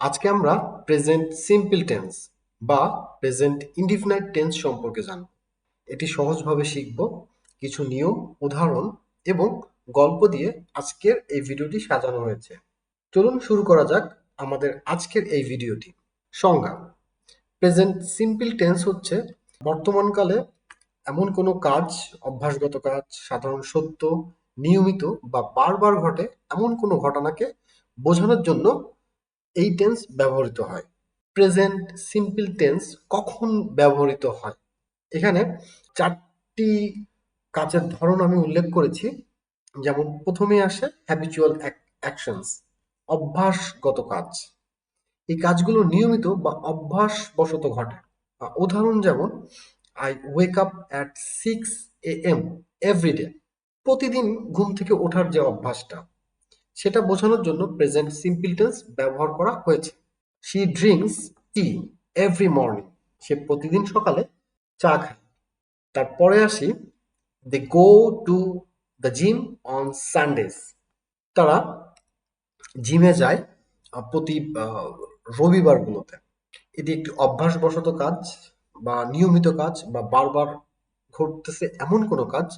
আজকে আমরা present simple tense বা প্রেজেন্ট ইনডিফিনাইট টেন্স সম্পর্কে জানব। এটি সহজভাবে শিখব, কিছু নিয়ম, উদাহরণ এবং গল্প দিয়ে আজকের এই ভিডিওটি সাজানো হয়েছে। চলুন শুরু করা যাক আমাদের আজকের এই ভিডিওটি। সংজ্ঞা প্রেজেন্ট সিম্পল টেন্স হচ্ছে বর্তমানকালে এমন কোনো কাজ, অভ্যাসগত কাজ, সাধারণ সত্য, নিয়মিত বা বারবার ঘটে এমন কোনো ঘটনাকে বোঝানোর জন্য এই টেন্স ব্যবহৃত হয়। প্রেজেন্ট সিম্পল টেন্স কখন ব্যবহৃত হয়? এখানে চারটি কাজের ধরন আমি উল্লেখ করেছি। যেমন, প্রথমে আসে হ্যাবিচুয়াল অ্যাকশনস অভ্যাসগত কাজ। এই কাজগুলো নিয়মিত বা অভ্যাসবশত ঘটে। উদাহরণ যেমন I wake up at six A M every day প্রতিদিন ঘুম থেকে ওঠার যে অভ্যাসটা। সেটা বোঝানোর জন্য প্রেজেন্ট সিম্পল টেন্স ব্যবহার করা হয়েছে। She drinks tea every morning সে প্রতিদিন সকালে চা খায়। তারপরে আসি they go to the gym on Sundays তারা জিমে যায় প্রতি রবিবারগুলোতে। এটি একটি অভ্যাসবশত কাজ বা নিয়মিত কাজ বা বারবার ঘটতেছে এমন কোনো কাজ।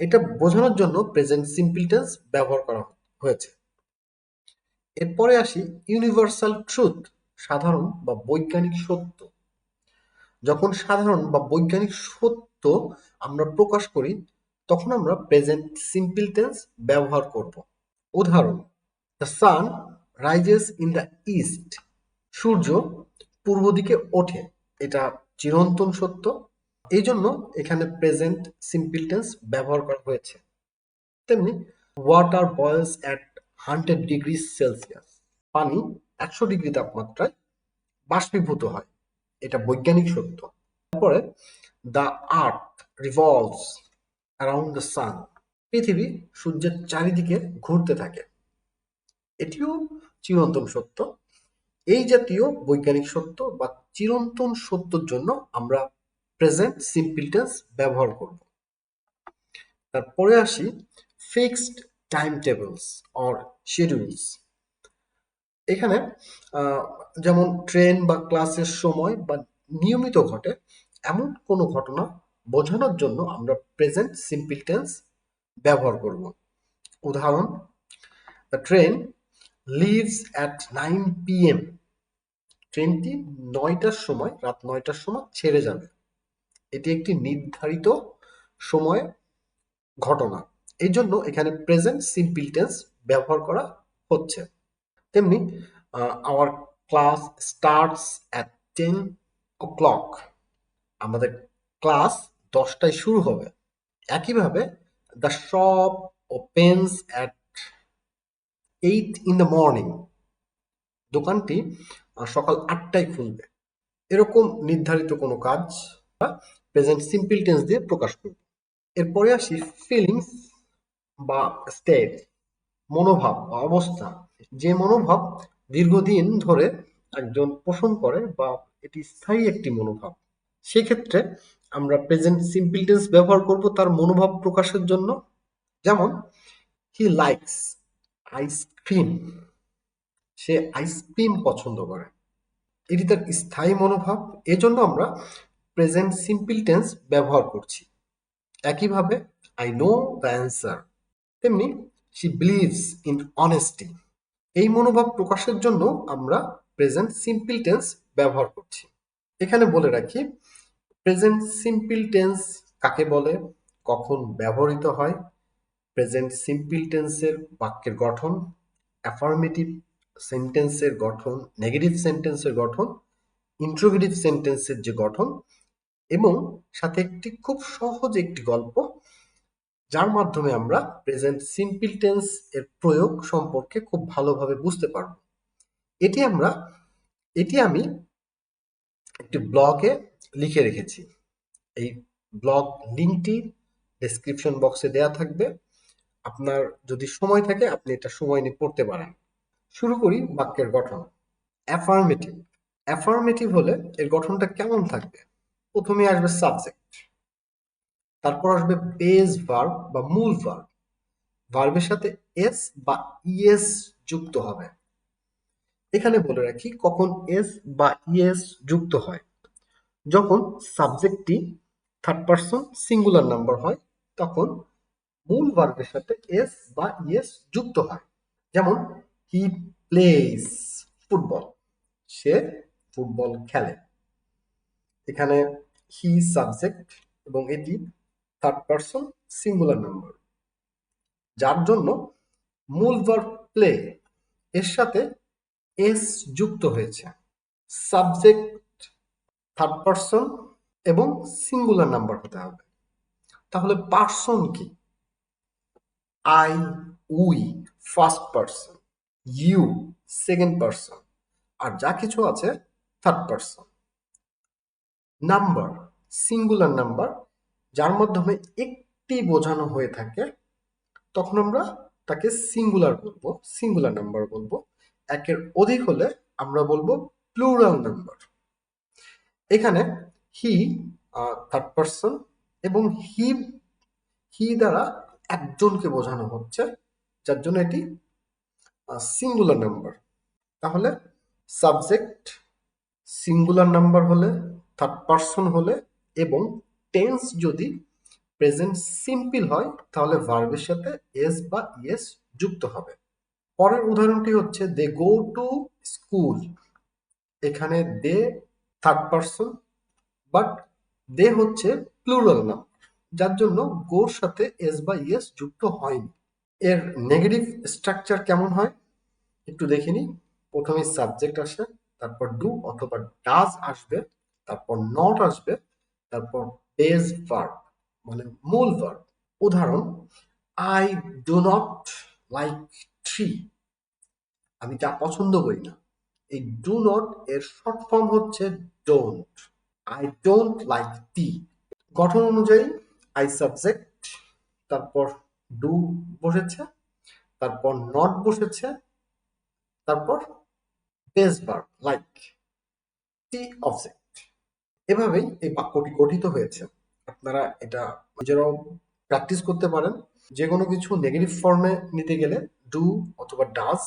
এটা বোঝানোর জন্য প্রেজেন্ট সিম্পল টেন্স ব্যবহার করা হয়েছে। এরপরে আসি ইউনিভার্সাল ট্রুথ সাধারণ বা বৈজ্ঞানিক সত্য। যখন সাধারণ বা বৈজ্ঞানিক সত্য আমরা প্রকাশ করি, তখন আমরা প্রেজেন্ট সিম্পল টেন্স ব্যবহার করব। উদাহরণ the sun rises in the east সূর্য পূর্ব দিকে ওঠে, এটা চিরন্তন সত্য। এই জন্য এখানে প্রেজেন্ট সিম্পল টেন্স ব্যবহার করা হয়েছে। তেমনি water boils at hundred degree Celsius. পানি একশো ডিগ্রি তাপমাত্রায় বাষ্পীভূত হয়। এটা বৈজ্ঞানিক সত্য। তারপরে the earth revolves around the sun পৃথিবী সূর্যের চারিদিকে ঘুরতে থাকে। এটিও চিরন্তন সত্য। এই জাতীয় বৈজ্ঞানিক সত্য বা চিরন্তন সত্যর জন্য আমরা প্রেজেন্ট সিম্পল টেন্স ব্যবহার করব। তারপরে আসি fixed time tables or schedules এখানে যেমন ট্রেন বা ক্লাসের সময় বা নিয়মিত ঘটে, এমন কোনো ঘটনা বোঝানোর জন্য আমরা প্রেজেন্ট সিম্পল টেন্স ব্যবহার করব। উদাহরণ the train leaves at nine PM ট্রেনটি নয়টার সময়, রাত নয়টার সময় ছেড়ে যাবে। এটি একটি নির্ধারিত সময় ঘটনা। এই জন্য এখানে প্রেজেন্ট সিম্পল টেন্স ব্যবহার করা হচ্ছে। তেমনি our class starts at ten o'clock আমাদের ক্লাস দশটায় শুরু হবে। একইভাবে the shop opens at eight in the morning দোকানটি সকাল আটটায় খুলবে। এরকম নির্ধারিত কোনো কাজ প্রেজেন্ট সিম্পল টেন্স দিয়ে প্রকাশ করব। এরপরে আসি ফিলিংস বা স্টেট মনোভাব বা অবস্থা। যে মনোভাব দীর্ঘদিন ধরে একজন পোষণ করে বা এটি স্থায়ী একটি মনোভাব, সেক্ষেত্রে আমরা প্রেজেন্ট সিম্পল টেন্স ব্যবহার করব তার মনোভাব প্রকাশের জন্য। যেমন হি লাইকস আইসক্রিম সে আইসক্রিম পছন্দ করে। এটি তার স্থায়ী মনোভাব। এজন্য আমরা প্রেজেন্ট সিম্পল টেন্স ব্যবহার করছি। একইভাবে আই নো দ্য অ্যান্সার তেমনি শি বিলিভস ইন অনেস্টি এই মনোভাব প্রকাশের জন্য আমরা প্রেজেন্ট সিম্পল টেন্স ব্যবহার করছি। এখানে বলে রাখি প্রেজেন্ট সিম্পল টেন্স কাকে বলে? কখন ব্যবহৃত হয়? প্রেজেন্ট সিম্পল টেন্সের বাক্যের গঠন অ্যাফার্মেটিভ সেন্টেন্সের গঠন নেগেটিভ সেন্টেন্সের গঠন ইন্ট্রোগেটিভ সেন্টেন্সের যে গঠন এবং সাথে একটি খুব সহজ একটি গল্প যার মাধ্যমে আমরা প্রেজেন্ট সিম্পল টেন্স এর প্রয়োগ সম্পর্কে খুব ভালোভাবে বুঝতে পারব। এটি আমরা, এটি আমি একটি ব্লগে লিখে রেখেছি। এই ব্লগ লিঙ্কটি ডেসক্রিপশন বক্সে দেয়া থাকবে। আপনার যদি সময় থাকে, আপনি এটা সময় নিয়ে পড়তে পারেন। শুরু করি বাক্যের গঠন। অ্যাফার্মেটিভ অ্যাফার্মেটিভ হলে এর গঠনটা কেমন থাকবে? প্রথমে আসবে সাবজেক্ট তারপর আসবে বেস ভার্ব বা মূল ভার্ব ভার্বের সাথে এস বা ইএস যুক্ত হবে। এখানে বলে রাখি কখন এস বা ইএস যুক্ত হয়। যখন সাবজেক্টটি থার্ড পারসন সিঙ্গুলার নাম্বার হয়, তখন মূল ভার্বের সাথে এস বা ইএস যুক্ত হয়। যেমন হি প্লেস ফুটবল সে ফুটবল খেলে। এখানে হি সাবজেক্ট এবং এটি থার্ড পারসন সিঙ্গুলার নাম্বার যার জন্য মূল ভার্ব প্লে এর সাথে এস যুক্ত হয়েছে। সাবজেক্ট থার্ড পারসন এবং সিঙ্গুলার নাম্বার হতে হবে। তাহলে পার্সন কি? I we first person you second person আর যা কিছু আছে third person number singular number যার মাধ্যমে একটি বোঝানো হয়ে থাকে, তখন আমরা তাকে সিঙ্গুলার বলব সিঙ্গুলার নাম্বার বলব। একের অধিক হলে আমরা বলব প্লুরাল নাম্বার এখানে হি থার্ড পারসন এবং হি হি দ্বারা একজনকে বোঝানো হচ্ছে, যার জন্য এটি সিঙ্গুলার নাম্বার তাহলে সাবজেক্ট সিঙ্গুলার নাম্বার হলে থার্ড পারসন হলে এবং টেন্স যদি প্রেজেন্ট সিম্পল হয়, তাহলে ভার্বের সাথে এস বা ইএস যুক্ত হবে। পরের উদাহরণটি হচ্ছে দে গো টু স্কুল এখানে they third person but they হচ্ছে প্লুরাল নাম্বার যার জন্য গোর সাথে এস বা ইএস যুক্ত হয়নি। এর নেগেটিভ স্ট্রাকচার কেমন হয়? একটু দেখে নিই। প্রথমে সাবজেক্ট আসে, তারপর ডু অথবা ডাজ আসবে, তারপর নট আসবে, তারপর বেস ভার্ব মানে মূল ভার্ব উদাহরণ I do not like tea আমি যা পছন্দ করি না। এই ডু নট এর শর্ট ফর্ম হচ্ছে don't I don't like tea গঠন অনুযায়ী আই সাবজেক্ট তারপর ডু বসেছে, তারপর নট বসেছে, তারপর base verb like tea object এভাবেই এই বাক্যটি গঠিত হয়েছে। আপনারা এটা নিজেরাও প্র্যাকটিস করতে পারেন। যে কোনো কিছু নেগেটিভ ফর্মে নিতে গেলে ডু অথবা ডাজ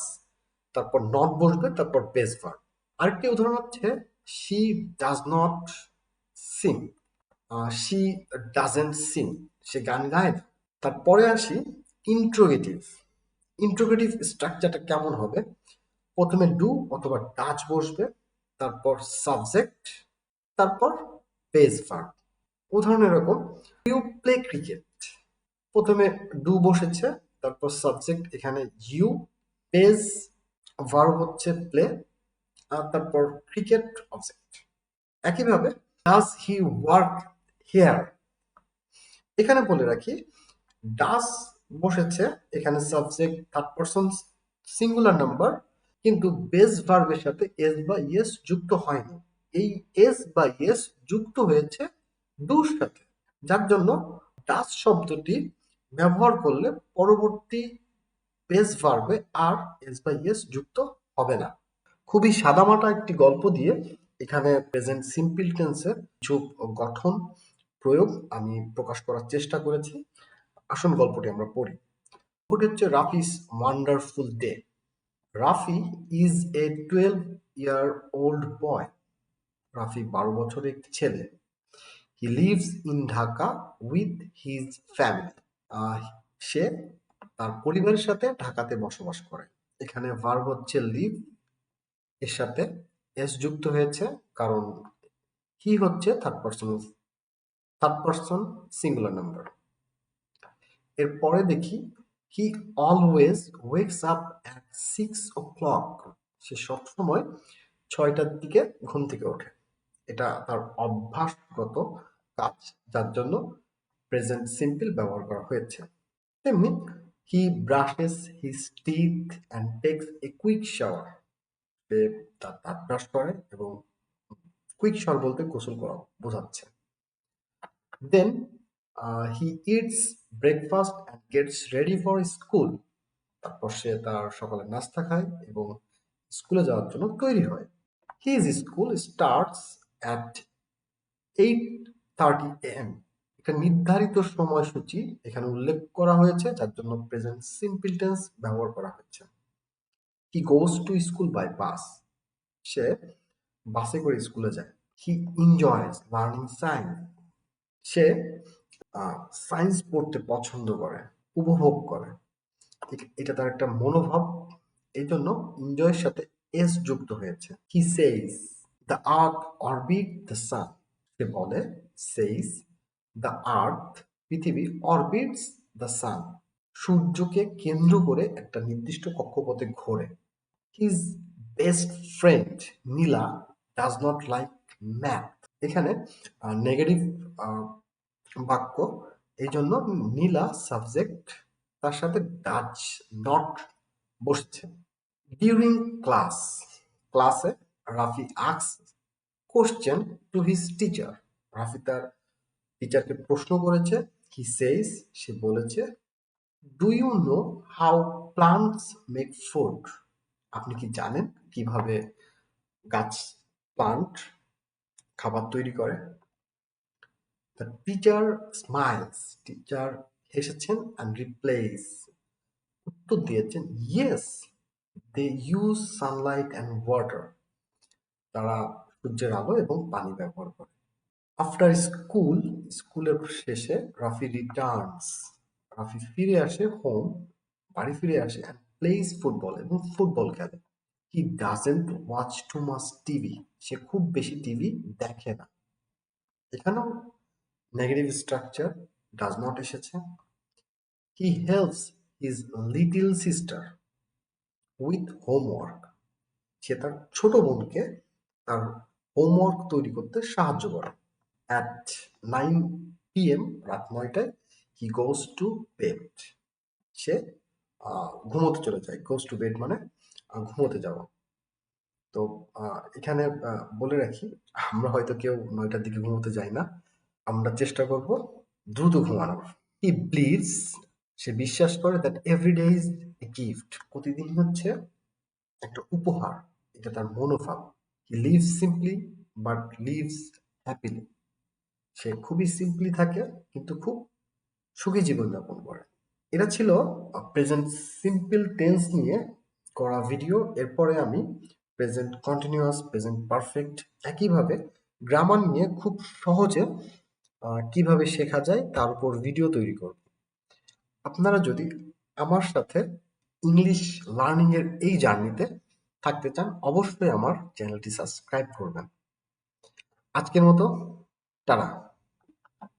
তারপর নট বসবে, তারপর বেস ভার্ব আরেকটি উদাহরণ হচ্ছে she does not sing she doesn't sing সে গান গায় তারপরে আসি ইন্ট্রোগেটিভ ইন্ট্রোগেটিভ স্ট্রাকচারটা কেমন হবে? প্রথমে ডু অথবা ডাচ বসবে, তারপর সাবজেক্ট তারপর বেস ভার্ব উদাহরণ এরকম ইউ প্লে ক্রিকেট প্রথমে ডু বসেছে, তারপর সাবজেক্ট এখানে ইউ বেস ভার্ব হচ্ছে প্লে আর তারপর ক্রিকেট অবজেক্ট একইভাবে ডাজ হি ওয়ার্ক হেয়ার এখানে বলে রাখি ডাস বসেছে, এখানে subject third person singular number কিন্তু বেস ভার্বের সাথে এস বা ইয়েস যুক্ত হয়নি। এই এস বা এস যুক্ত হয়েছে ডুর সাথে। যার জন্য ডাস শব্দটি ব্যবহার করলে পরবর্তী বেস ভার্বে আর এস বা এস যুক্ত হবে না। খুবই সাদামাটা একটি গল্প দিয়ে এখানে প্রেজেন্ট সিম্পল টেন্সের কিছু গঠন প্রয়োগ আমি প্রকাশ করার চেষ্টা করেছি। আসল গল্পটি আমরা পড়ি। গল্পটি হচ্ছে Rafi's wonderful day. Rafi is a twelve year old boy. Rafi বারো বছরের একটি ছেলে। He lives in Dhaka with his family সে তার পরিবারের সাথে ঢাকাতে বসবাস করে। এখানে ভার্ব হচ্ছে লিভ এর সাথে এস যুক্ত হয়েছে, কারণ হি হচ্ছে third person third person singular number এরপরে দেখি he always wakes up at six o'clock সে সবসময় ছয়টার দিকে ঘুম থেকে ওঠে। এটা তার অভ্যাসগত কাজ, যার জন্য প্রেজেন্ট সিম্পল ব্যবহার করা হয়েছে। তেমনি he brushes his teeth and takes a quick shower সে তার দাঁত ব্রাশ করে এবং কুইক শাওয়ার বলতে গোসল করা বোঝাচ্ছে। Then he eats breakfast and gets ready for school তারপর সে তার সকালে নাস্তা খায় এবং স্কুলে যাওয়ার জন্য তৈরি হয়। His school starts at eight thirty AM একটা নির্ধারিত সময়সূচি এখানে উল্লেখ করা হয়েছে, যার জন্য প্রেজেন্ট সিম্পল টেন্স ব্যবহার করা হয়েছে। He goes to school by bus সে বাসে করে স্কুলে যায়। হি এনজয়স লার্নিং সায়েন্স সে সায়েন্স পড়তে পছন্দ করে, উপভোগ করে। এটা তার একটা মনোভাব। এই জন্য এনজয়ের সাথে এস যুক্ত হয়েছে। He says the earth orbits the sun সে বলে সেইস দ্য আর্থ পৃথিবী অরবিটস দ্য সান সূর্যকে কেন্দ্র করে একটা নির্দিষ্ট কক্ষপথে ঘোরে। His best friend Neela does not like math এখানে নেগেটিভ বাক্য। এই জন্য নীলা সাবজেক্ট তার সাথে ডাচ নট বসছে। ডিউরিং ক্লাস ক্লাসে Rafi asks question to his teacher Rafi তার টিচারকে প্রশ্ন করেছে। হি সেইস সে বলেছে do you know how plants make food আপনি কি জানেন কীভাবে গাছ প্লান্ট খাবার তৈরি করে? দ্য টিচার স্মাইলস টিচার হেসেছেন অ্যান্ড রিপ্লেস উত্তর দিয়েছেন yes they use sunlight and water তারা সূর্যের আলো এবং পানি ব্যবহার করে। আফটার স্কুল স্কুলের শেষে রাফি রিটার্নস রাফি ফিরে আসে হোম বাড়ি ফিরে আসে অ্যান্ড প্লেস ফুটবল এবং ফুটবল খেলে। He doesn't watch too much TV সে খুব বেশি টিভি দেখে না। এখানেও নেগেটিভ স্ট্রাকচার ডাজ নট এসেছে। He helps his little sister with homework সে তার ছোট বোনকে তার হোমওয়ার্ক তৈরি করতে সাহায্য করে। অ্যাট নাইন পিএম রাত নয়টায় হি গোজ টু বেড সে ঘুমোতে চলে যায়। গোজ টু বেড মানে ঘুমোতে যাওয়া। তো এখানে বলে রাখি, আমরা হয়তো কেউ নয়টার দিকে ঘুমোতে যাই না। আমরা চেষ্টা করব দ্রুত ঘুমানোর। হি বিলিভস সে বিশ্বাস করে that every day is a gift প্রতিদিন হচ্ছে একটা উপহার। এটা তার মনোভাব। Lives simply but lives happily সে খুবই সিম্পলি থাকে, কিন্তু খুব সুখী জীবনযাপন করে। এটা ছিল প্রেজেন্ট সিম্পল টেন্স নিয়ে করা ভিডিও এরপরে আমি প্রেজেন্ট কন্টিনিউয়াস প্রেজেন্ট পারফেক্ট একইভাবে গ্রামার নিয়ে খুব সহজে কীভাবে শেখা যায় তার উপর ভিডিও তৈরি করব। আপনারা যদি আমার সাথে ইংলিশ লার্নিং এর এই জার্নিতে থাকতে চান অবশ্যই আমার চ্যানেলটি সাবস্ক্রাইব করবেন। আজকের মতো টাটা।